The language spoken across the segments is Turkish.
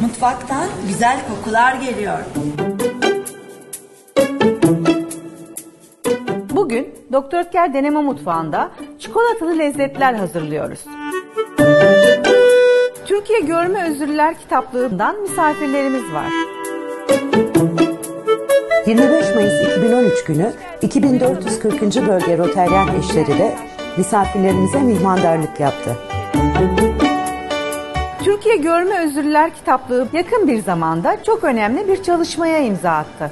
Mutfaktan güzel kokular geliyor. Bugün Doktor Ötker Deneme Mutfağı'nda çikolatalı lezzetler hazırlıyoruz. Türkiye Görme Özürlüler kitaplığından misafirlerimiz var. 25 Mayıs 2013 günü 2440. Bölge Roteryan eşleri de misafirlerimize mihmandarlık yaptı. Türkiye Görme Özürlüler kitaplığı yakın bir zamanda çok önemli bir çalışmaya imza attı.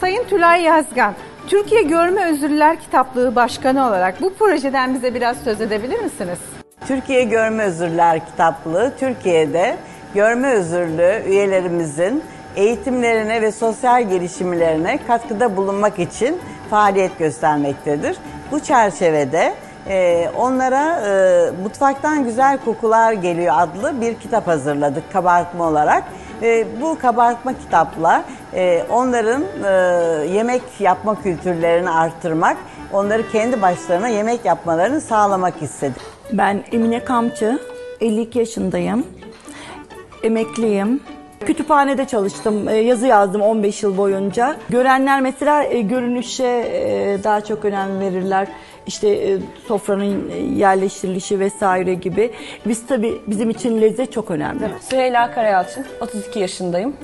Sayın Tülay Yazgan, Türkiye Görme Özürlüler kitaplığı başkanı olarak bu projeden bize biraz söz edebilir misiniz? Türkiye Görme Özürler Kitaplığı Türkiye'de görme özürlü üyelerimizin eğitimlerine ve sosyal gelişimlerine katkıda bulunmak için faaliyet göstermektedir. Bu çerçevede e, onlara e, Mutfaktan Güzel Kokular Geliyor adlı bir kitap hazırladık kabartma olarak. E, bu kabartma kitapla e, onların e, yemek yapma kültürlerini arttırmak, onları kendi başlarına yemek yapmalarını sağlamak istedik. Ben Emine Kamçı, 52 yaşındayım. Emekliyim. Kütüphanede çalıştım, e, yazı yazdım 15 yıl boyunca. Görenler mesela e, görünüşe e, daha çok önem verirler. İşte e, sofranın e, yerleştirilişi vesaire gibi. Biz tabii bizim için lezzet çok önemli. Süheyla Karayalçın, 32 yaşındayım.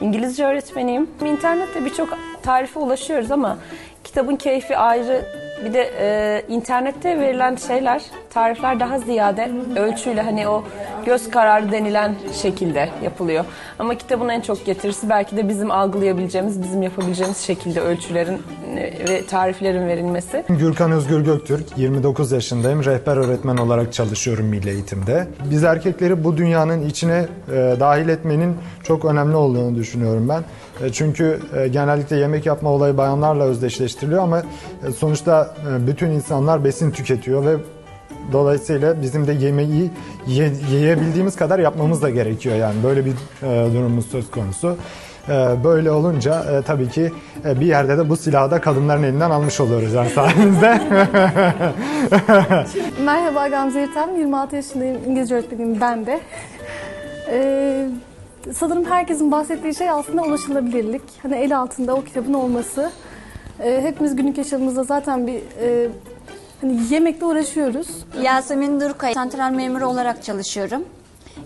İngilizce öğretmeniyim. İnternette birçok tarife ulaşıyoruz ama kitabın keyfi ayrı. Bir de e, internette verilen şeyler, tarifler daha ziyade ölçüyle hani o göz kararı denilen şekilde yapılıyor. Ama kitabın en çok getirisi belki de bizim algılayabileceğimiz, bizim yapabileceğimiz şekilde ölçülerin e, ve tariflerin verilmesi. Gürkan Özgür Göktürk, 29 yaşındayım. Rehber öğretmen olarak çalışıyorum milli eğitimde. Biz erkekleri bu dünyanın içine e, dahil etmenin çok önemli olduğunu düşünüyorum ben. E, çünkü e, genellikle yemek yapma olayı bayanlarla özdeşleştiriliyor ama sonuçta e, bütün insanlar besin tüketiyor ve Dolayısıyla bizim de yemeği ye- yiyebildiğimiz kadar yapmamız da gerekiyor yani böyle bir e, durumumuz söz konusu. E, böyle olunca e, tabii ki e, bir yerde de bu silahı da kadınların elinden almış oluyoruz yani sayenizde. Merhaba Gamze Yırtem, 26 yaşındayım, İngilizce öğretmeniyim ben de. Ee, sanırım herkesin bahsettiği şey aslında ulaşılabilirlik. Hani el altında o kitabın olması. Ee, hepimiz günlük yaşamımızda zaten bir e, hani yemekle uğraşıyoruz. Yasemin Durkay, santral memuru olarak çalışıyorum.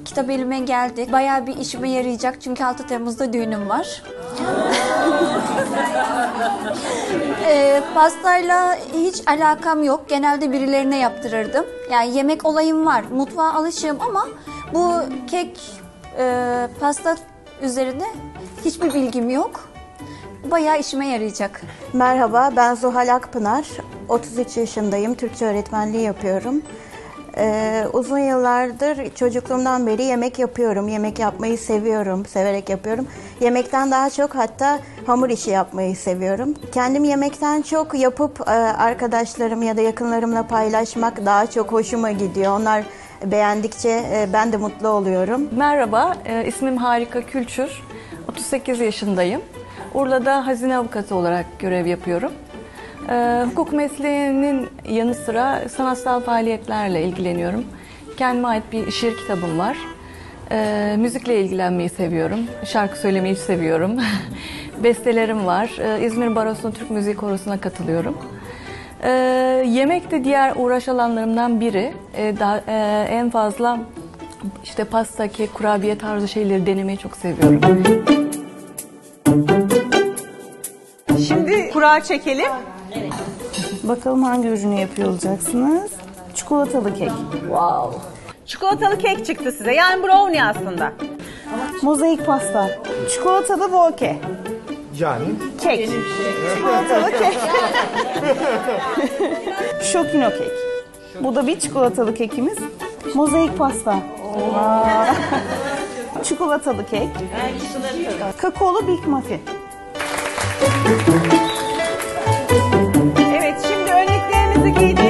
Kitap elime geldi. Bayağı bir işime yarayacak çünkü 6 Temmuz'da düğünüm var. e, pastayla hiç alakam yok. Genelde birilerine yaptırırdım. Yani yemek olayım var. Mutfağa alışığım ama bu kek, e, pasta üzerine hiçbir bilgim yok. Bayağı işime yarayacak. Merhaba, ben Zuhal Akpınar. 33 yaşındayım, Türkçe öğretmenliği yapıyorum. Ee, uzun yıllardır çocukluğumdan beri yemek yapıyorum. Yemek yapmayı seviyorum, severek yapıyorum. Yemekten daha çok hatta hamur işi yapmayı seviyorum. Kendim yemekten çok yapıp e, arkadaşlarım ya da yakınlarımla paylaşmak daha çok hoşuma gidiyor. Onlar beğendikçe e, ben de mutlu oluyorum. Merhaba, e, ismim Harika Külçür. 38 yaşındayım. Urla'da hazine avukatı olarak görev yapıyorum. E, hukuk mesleğinin yanı sıra sanatsal faaliyetlerle ilgileniyorum. Kendime ait bir şiir kitabım var. E, müzikle ilgilenmeyi seviyorum. Şarkı söylemeyi seviyorum. Bestelerim var. E, İzmir Barosu'nun Türk Müziği Korosu'na katılıyorum. E, yemek de diğer uğraş alanlarımdan biri. E, daha, e, en fazla işte pasta, kek, kurabiye tarzı şeyleri denemeyi çok seviyorum. Kura çekelim. Bakalım hangi ürünü yapıyor olacaksınız? Çikolatalı kek. Wow. Çikolatalı kek çıktı size. Yani brownie aslında. Mozaik pasta. Çikolatalı volke. yani Kek. Çikolatalı kek. Şokino kek. Bu da bir çikolatalı kekimiz. Mozaik pasta. Çikolatalı kek. Kakaolu Big Muffin. musiquita.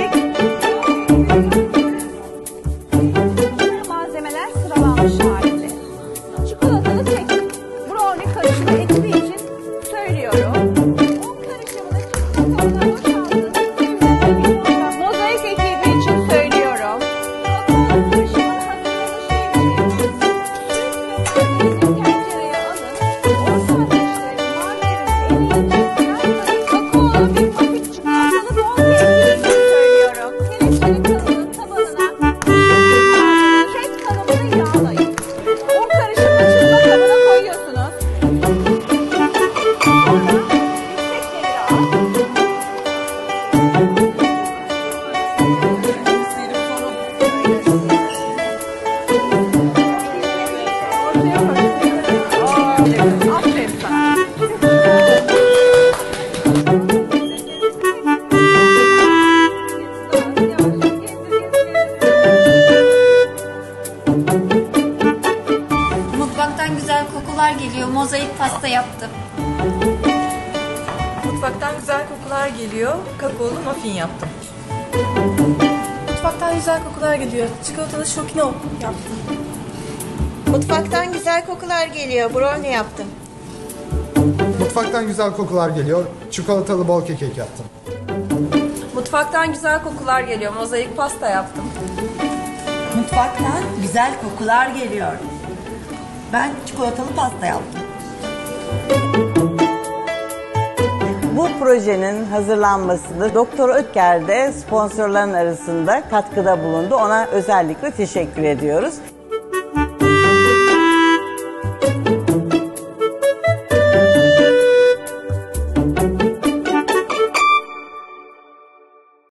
Mutfaktan güzel kokular geliyor. Kakaolu muffin yaptım. Mutfaktan güzel kokular geliyor. Çikolatalı şokino yaptım. Mutfaktan güzel kokular geliyor. Brownie yaptım. Mutfaktan güzel kokular geliyor. Çikolatalı bol kekik yaptım. Mutfaktan güzel kokular geliyor. Mozaik pasta yaptım. Mutfaktan güzel kokular geliyor. Ben çikolatalı pasta yaptım. Bu projenin hazırlanmasında Doktor Ötker de sponsorların arasında katkıda bulundu. Ona özellikle teşekkür ediyoruz.